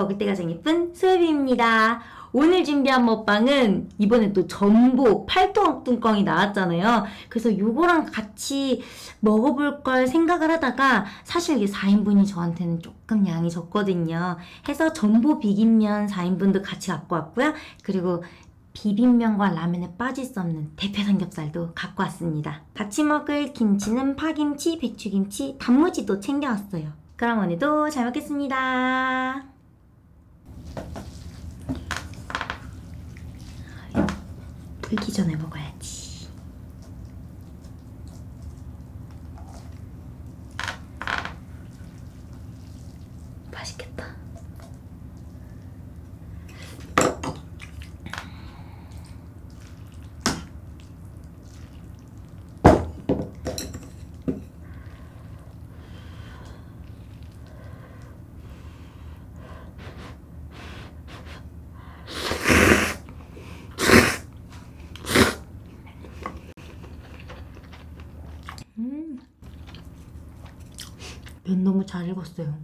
먹을 때가 정 예쁜 소유비입니다. 오늘 준비한 먹방은 이번에 또 전복 팔뚝뚱껑이 나왔잖아요. 그래서 요거랑 같이 먹어볼 걸 생각을 하다가 사실 이게 4인분이 저한테는 조금 양이 적거든요. 해서 전복 비빔면 4인분도 같이 갖고 왔고요. 그리고 비빔면과 라면에 빠질 수 없는 대패 삼겹살도 갖고 왔습니다. 같이 먹을 김치는 파김치, 배추김치, 단무지도 챙겨왔어요. 그럼 오늘도 잘 먹겠습니다. 불기 전에 먹어야지. 맛있겠다. 면 너무 잘 익었어요.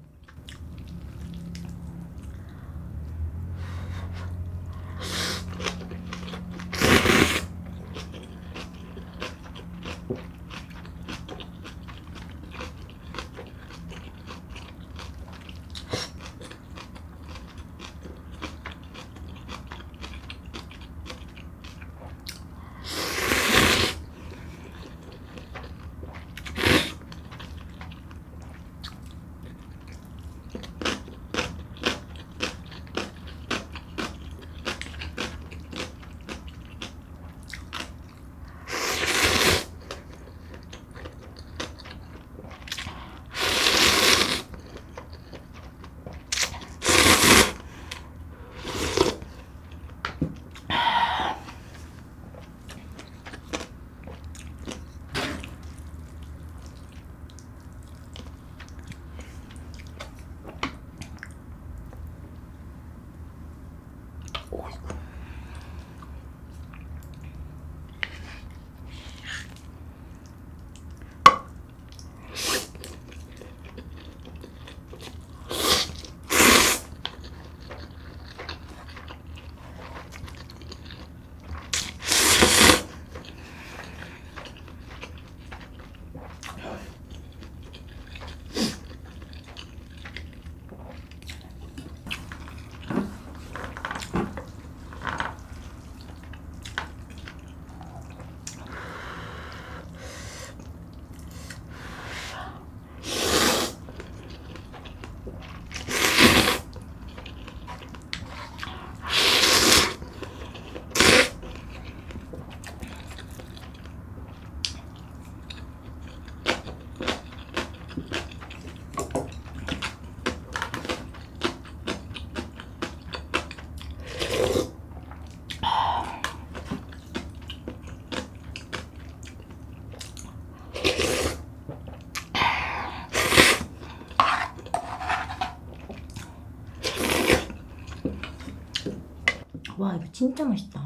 Ой. 와 이거 진짜 맛있다.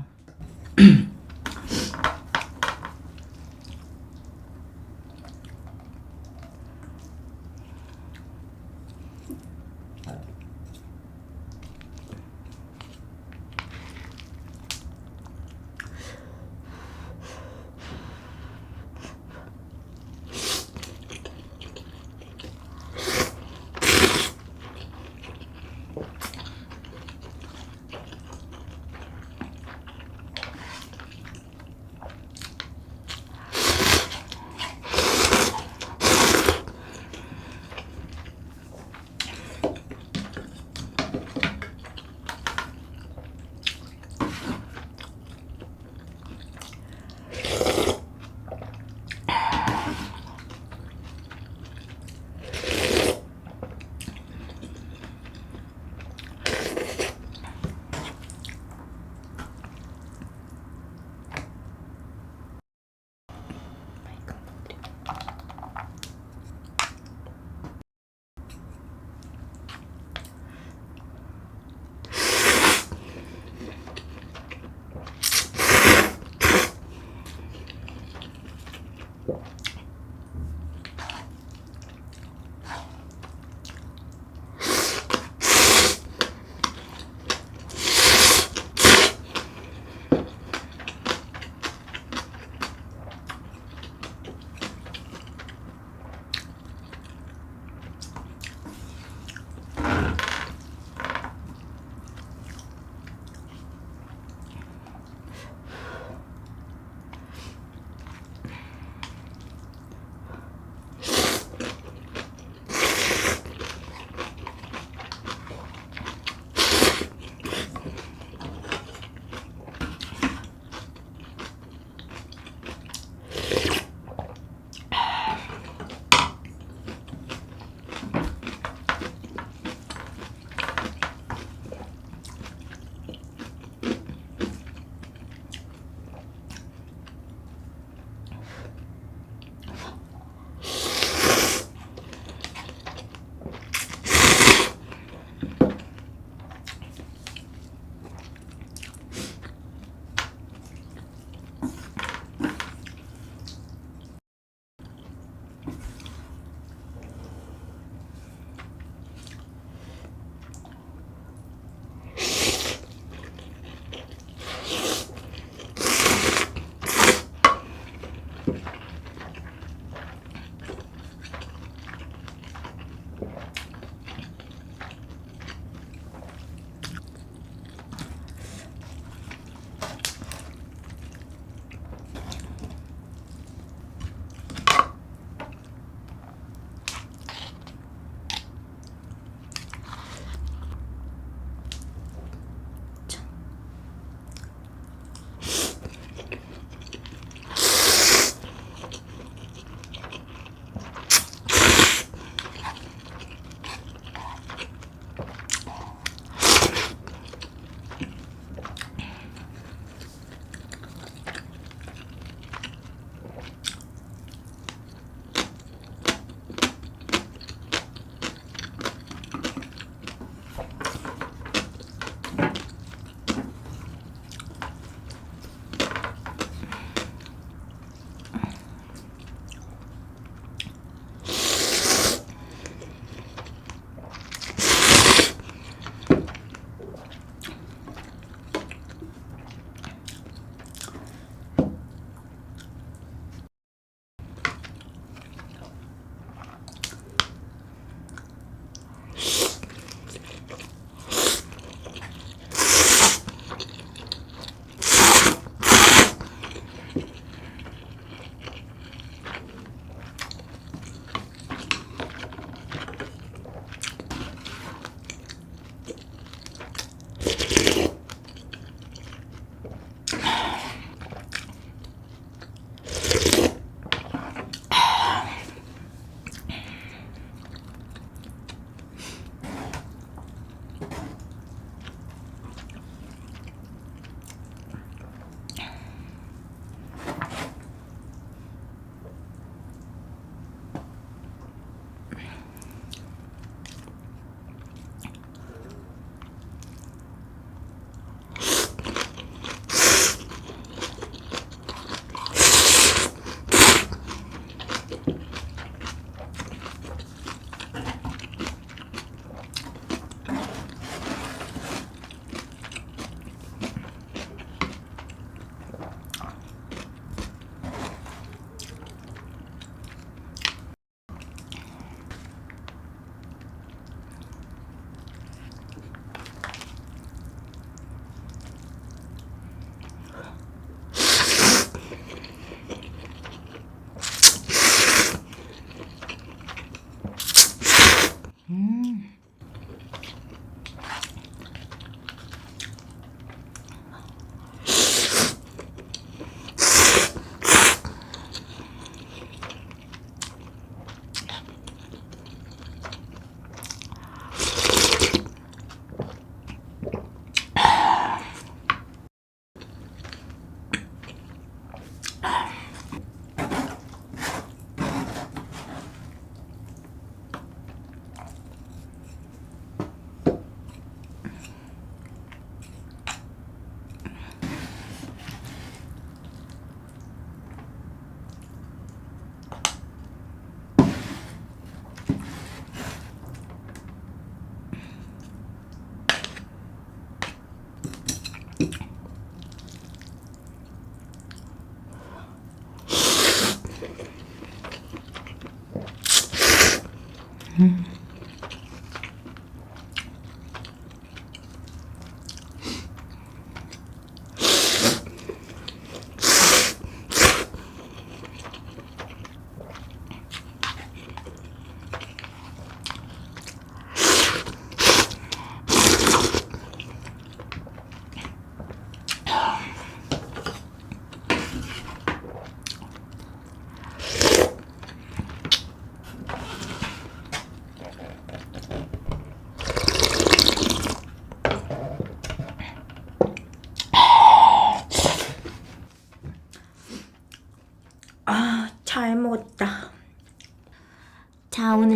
Oh.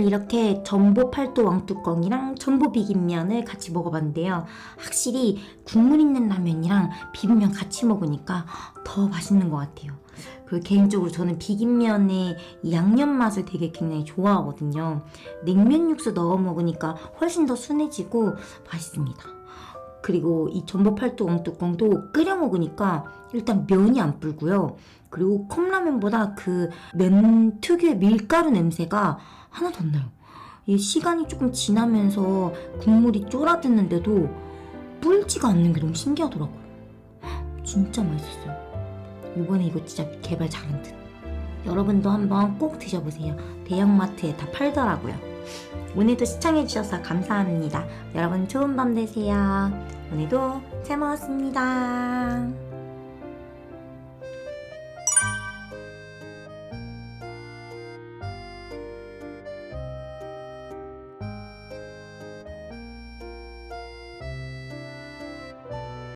이렇게 전보 팔도 왕뚜껑이랑 전보 비빔면을 같이 먹어봤는데요. 확실히 국물 있는 라면이랑 비빔면 같이 먹으니까 더 맛있는 것 같아요. 그리고 개인적으로 저는 비빔면의 이 양념 맛을 되게 굉장히 좋아하거든요. 냉면 육수 넣어 먹으니까 훨씬 더 순해지고 맛있습니다. 그리고 이 전복 팔도 왕뚜껑도 끓여 먹으니까 일단 면이 안 불고요. 그리고 컵라면보다 그 면 특유의 밀가루 냄새가 하나도 안 나요. 이 시간이 조금 지나면서 국물이 쫄아드는데도 불지가 않는 게 너무 신기하더라고요. 진짜 맛있었어요. 이번에 이거 진짜 개발 잘한 듯. 여러분도 한번 꼭 드셔보세요. 대형마트에 다 팔더라고요. 오늘도 시청해주셔서 감사합니다. 여러분 좋은 밤 되세요. 오늘도 잘 먹었습니다.